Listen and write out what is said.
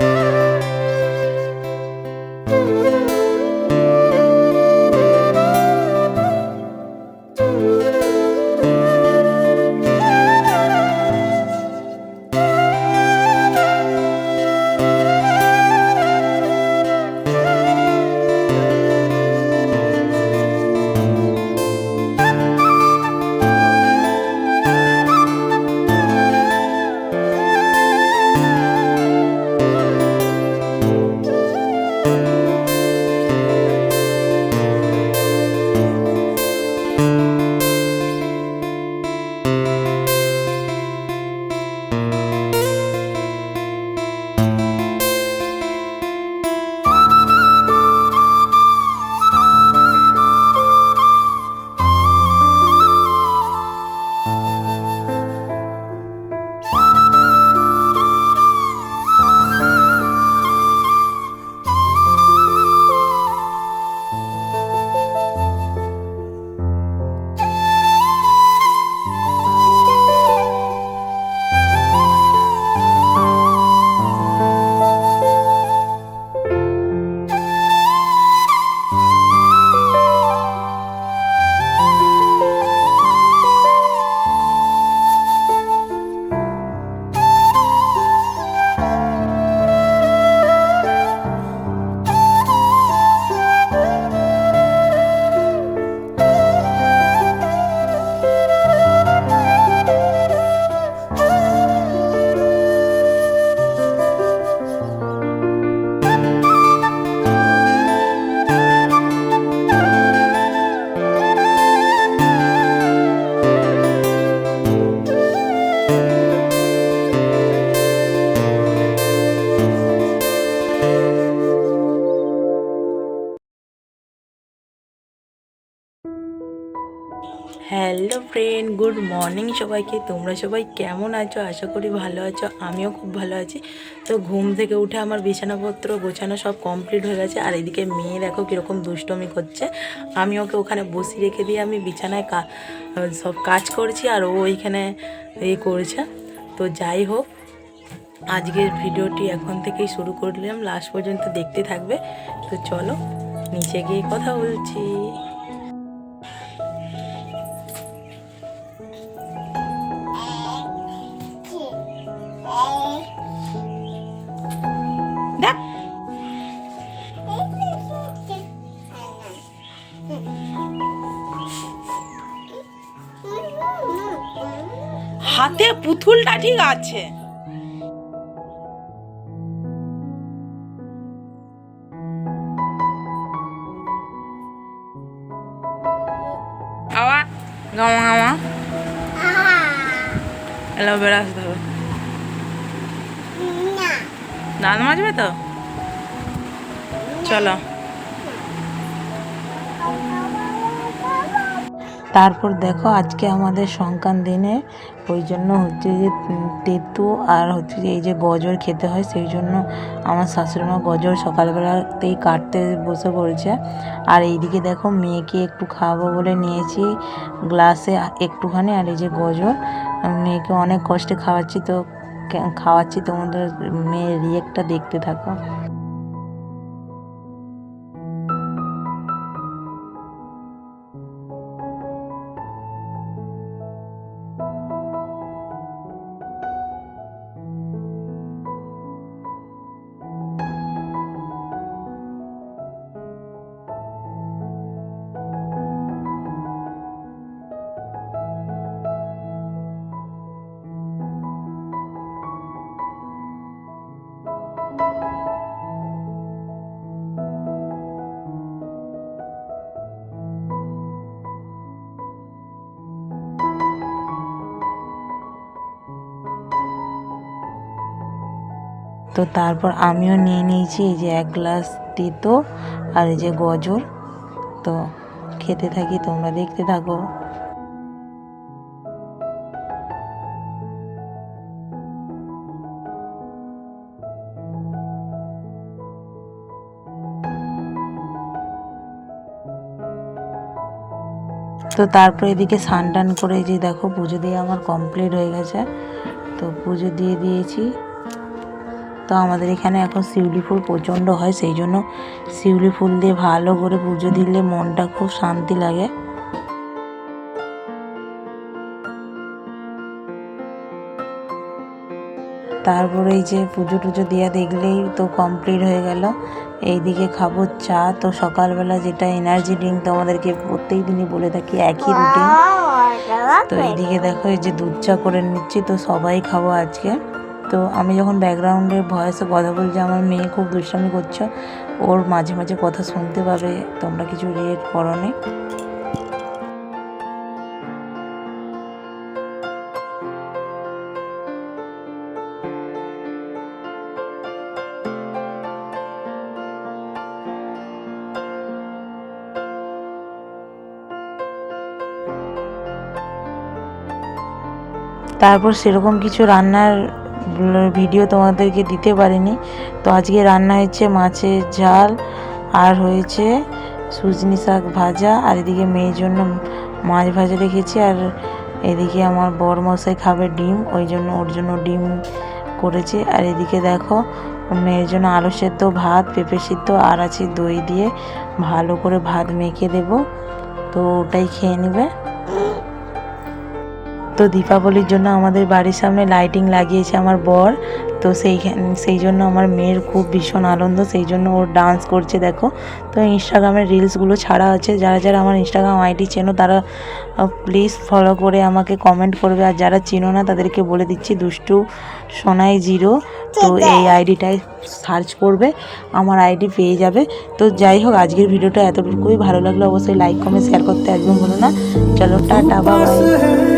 Música hello friend, good morning সবাইকে। তোমরা সবাই কেমন আছো? আশা করি ভালো আছো। আমিও খুব ভালো আছি। তো ঘুম থেকে উঠে আমার বিছানাপত্র গোছানো সব কমপ্লিট হয়ে গেছে। আর এদিকে মেয়ে দেখো কীরকম দুষ্টমি করছে। আমি ওকে ওখানে বসিয়ে রেখে দিয়ে আমি বিছানায় সব কাজ করছি আর ও ওইখানে এ করছে। তো যাই হোক, আজকের ভিডিওটি এখন থেকেই শুরু করলাম। লাস্ট পর্যন্ত দেখতে থাকবে। তো চলো, নিচে গিয়ে কথা বলছি। হাতে পুতুলটা ঠিক আছে। আওয়া গাওয়া গাওয়া এলো হবে। দাঁত মাজবে তো? চলো। তারপর দেখো আজকে আমাদের সংক্রান দিনে ওই জন্য হচ্ছে যে তেঁতু আর হচ্ছে যে এই যে গজর খেতে হয়, সেই জন্য আমার শাশুড়িমা গজর সকালবেলাতেই কাটতে বসে পড়েছে। আর এইদিকে দেখো মেয়েকে একটু খাওয়াবো বলে নিয়েছি গ্লাসে একটুখানি, আর এই যে গজর মেয়েকে অনেক কষ্টে খাওয়াচ্ছি তো খাওয়াচ্ছি তোমাদের মেয়ের রিয়েক্টটা দেখতে থাকো। তো তারপর আমিও নিয়ে নিয়েছি এই যে এক গ্লাস তেতো আর এই যে গজর। তো খেতে থাকি, তোমরা দেখতে থাকো। তো তারপর এদিকে স্নান টান করে যে দেখো, পুজো দিয়ে আমার কমপ্লিট হয়ে গেছে। তো পুজো দিয়ে দিয়েছি। তো আমাদের এখানে এখন শিউলি ফুল প্রচণ্ড হয় সেই জন্য শিউলি ফুল দিয়ে ভালো করে পুজো দিলে মনটা খুব শান্তি লাগে। তারপরে এই যে পুজো টুজো দেওয়া দেখলেই তো কমপ্লিট হয়ে গেল। এইদিকে খাব চা। তো সকালবেলা যেটা এনার্জি ড্রিঙ্ক তো আমাদেরকে প্রত্যেক দিনই বলে থাকি একই রুটিন তো এইদিকে দেখো এই যে দুধ চা করে নিচ্ছি তো সবাই খাব আজকে। তো আমি যখন ব্যাকগ্রাউন্ডে ভয়েসে কথা বলছি, আমার মেয়ে খুব দুষ্টামি করছে। ওর মাঝে মাঝে কথা শুনতে পাবে, তোমরা কিছু রিয়েট করো নি তারপর সেরকম কিছু রান্নার ভিডিও তোমাদেরকে দিতে পারিনি। তো আজকে রান্না হয়েছে মাছের ঝাল, আর হয়েছে সুজনি শাক ভাজা, আর এদিকে মেয়ের জন্য মাছ ভাজা রেখেছি, আর এদিকে আমার বর মশাই খাবে ডিম, ওই জন্য ওর জন্য ডিম করেছি। আর এদিকে দেখো, মেয়ের জন্য আলু সেদ্ধ ভাত, পেঁপে সিদ্ধ, আর আছে দই দিয়ে ভালো করে ভাত মেখে দেবো। তো ওটাই খেয়ে নেবে। তো দীপাবলির জন্য আমাদের বাড়ির সামনে লাইটিং লাগিয়েছে আমার বর। তো সেই সেই জন্য আমার মেয়ের খুব ভীষণ আনন্দ সেই জন্য ওর ডান্স করছে দেখো। তো ইনস্টাগ্রামে রিলসগুলো ছাড়া আছে যারা যারা আমার ইনস্টাগ্রাম আইডি চেনো তারা প্লিজ ফলো করে আমাকে কমেন্ট করবে। আর যারা চেনো না তাদেরকে বলে দিচ্ছি দুষ্টু সোনাই জিরো তো এই আইডিটাই সার্চ করবে আমার আইডি পেয়ে যাবে। তো যাই হোক আজকের ভিডিওটা এতটুকুই। ভালো লাগল অবশ্যই লাইক কমেন্ট শেয়ার করতে একদম ভুলো না। চলো টাটা বাই